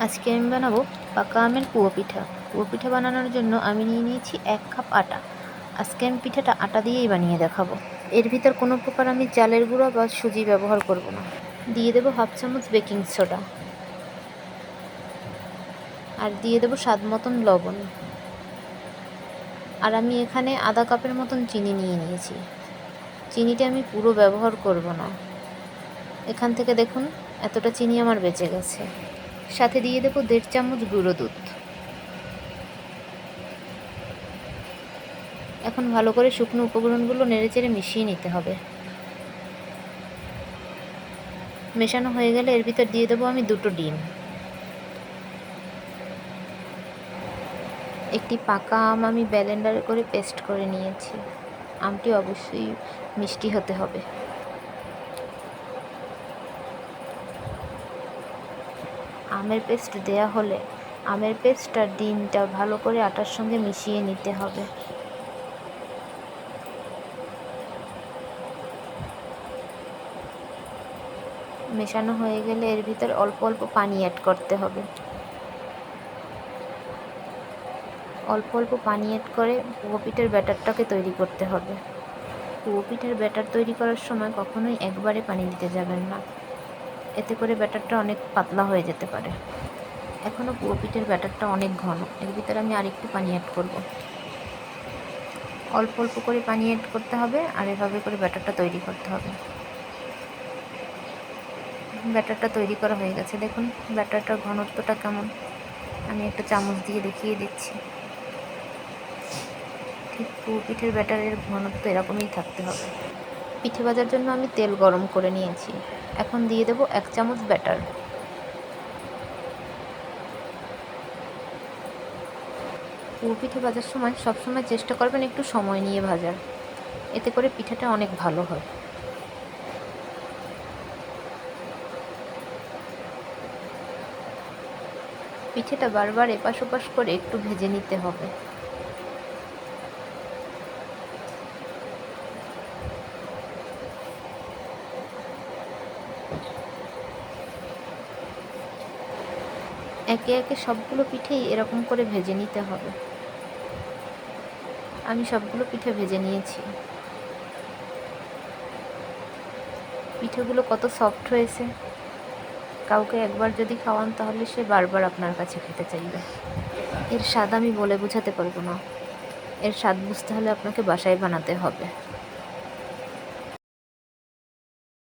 আজকে আমি বানাবো, পাকা আমের পুয়ো পিঠা। পুয়ো পিঠা বানানোর জন্য আমি নিয়ে নিয়েছি এক কাপ আটা। আজকে আমি পিঠাটা আটা দিয়েই বানিয়ে দেখাবো। এর ভিতর কোনো প্রকার আমি চালের গুঁড়ো বা সুজি ব্যবহার করব না। দিয়ে দেবো হাফ চামচ বেকিং সোডা। আর দিয়ে দেবো স্বাদ মতন লবণ। আর আমি এখানে আধা কাপের মতন চিনি নিয়ে নিয়েছি। চিনিটা আমি পুরো ব্যবহার করব না। এখান থেকে দেখুন, এতটা চিনি আমার বেঁচে গেছে। সাথে দিয়ে দেবো দেড় চামচ গুঁড়ো দুধ। এখন ভালো করে শুকনো উপকরণগুলো নেড়েচেড়ে মিশিয়ে নিতে হবে। মেশানো হয়ে গেলে এর ভিতর দিয়ে দেবো আমি দুটো ডিম। একটি পাকা আম আমি ব্যালেন্ডারে করে পেস্ট করে নিয়েছি। আমটি অবশ্যই মিষ্টি হতে হবে। আমের পেস্ট দেয়া হলে আমের পেস্ট আর ডিমটা ভালো করে আটার সঙ্গে মিশিয়ে নিতে হবে। মেশানো হয়ে গেলে এর ভিতর অল্প অল্প পানি অ্যাড করতে হবে। অল্প অল্প পানি অ্যাড করে পুয়ো ব্যাটারটাকে তৈরি করতে হবে। পুয়ো পিঠার ব্যাটার তৈরি করার সময় কখনোই একবারে পানি দিতে যাবেন না। এতে করে ব্যাটারটা অনেক পাতলা হয়ে যেতে পারে। এখনও পুরো পিঠের ব্যাটারটা অনেক ঘন। এর ভিতরে আমি আরেকটু পানি অ্যাড করব। অল্প অল্প করে পানি অ্যাড করতে হবে আর এভাবে করে ব্যাটারটা তৈরি করতে হবে। ব্যাটারটা তৈরি করা হয়ে গেছে। দেখুন, ব্যাটারটার ঘনত্বটা কেমন। আমি একটা চামচ দিয়ে দেখিয়ে দিচ্ছি। ঠিক পুরো পিঠের ব্যাটারের ঘনত্ব এরকমই থাকতে হবে। পিঠে ভাজার জন্য আমি তেল গরম করে নিয়েছি। এখন দিয়ে দেব এক চামচ ব্যাটার। পুর পিঠে ভাজার সময় সবসময় চেষ্টা করবেন একটু সময় নিয়ে ভাজার। এতে করে পিঠাটা অনেক ভালো হয়। পিঠেটা বারবার এপাশ ওপাশ করে একটু ভেজে নিতে হবে। একে একে সবগুলো পিঠেই এরকম করে ভেজে নিতে হবে। আমি সবগুলো পিঠে ভেজে নিয়েছি। পিঠেগুলো কত সফট হয়েছে। কাউকে একবার যদি খাওয়ান তাহলে সে বারবার আপনার কাছে খেতে চাইবে। এর স্বাদ আমি বলে বোঝাতে পারব না। এর স্বাদ বুঝতে হলে আপনাকে বাসায় বানাতে হবে।